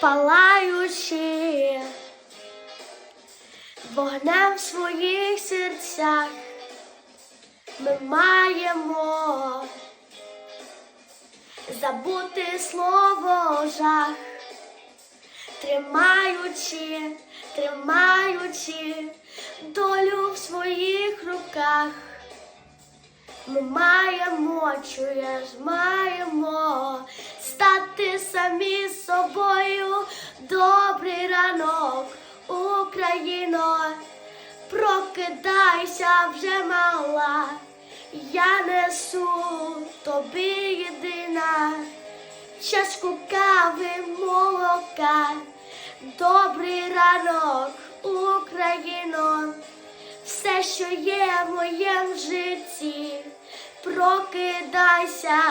палаючи вогнем в своїх серцях, ми маємо забути слово жах, тримаючи, тримаючи долю в своїх руках. Ми маємо, чуєш, маємо стати самі собою. Добрий ранок, Україно, прокидайся вже мала. Я несу тобі єдина чашку кави, молока. Добрий ранок, Україно все, що є в моєму житті, прокидайся,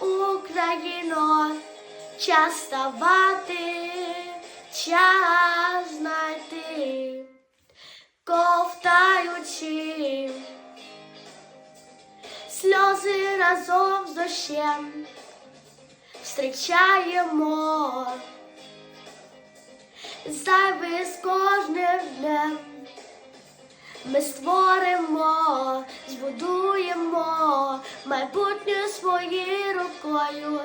Україно, час ставати, час знайти, ковтаючи сльози разом з дощем, встрічаємо зайве з кожним днем. Ми створимо, збудуємо майбутнє своєю рукою.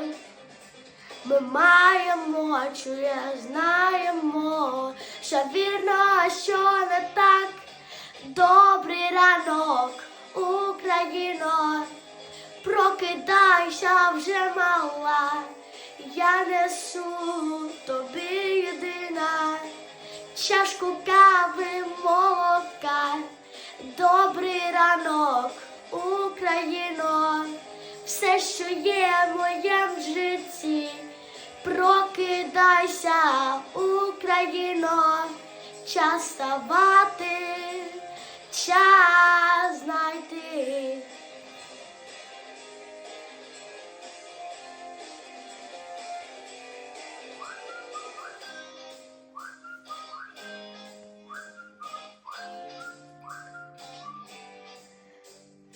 Ми маємо, чує, знаємо, що вірно, а що не так. Добрий ранок, Україно, прокидайся вже мала. Я несу тобі єдина чашку кави, все, що є в моєму житті, прокидайся, Україно, час ставати, час знайти.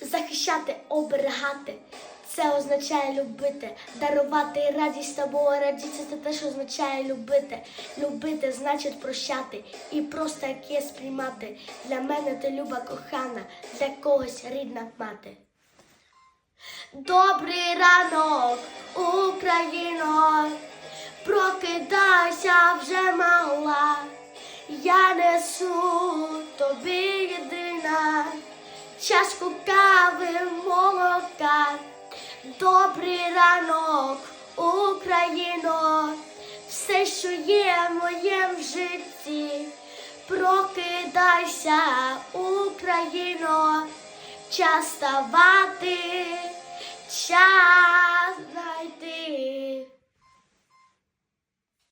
Захищати, оберігати. Це означає любити, дарувати радість або радіться, це теж означає любити. Любити значить прощати і просто як є сприймати. Для мене ти люба кохана, для когось рідна мати. Добрий ранок, Україно, прокидайся вже мала. Я несу тобі єдина чашку кави, молока. Добрий ранок, Україно, все, що є в моєму житті, прокидайся, Україно, час ставати,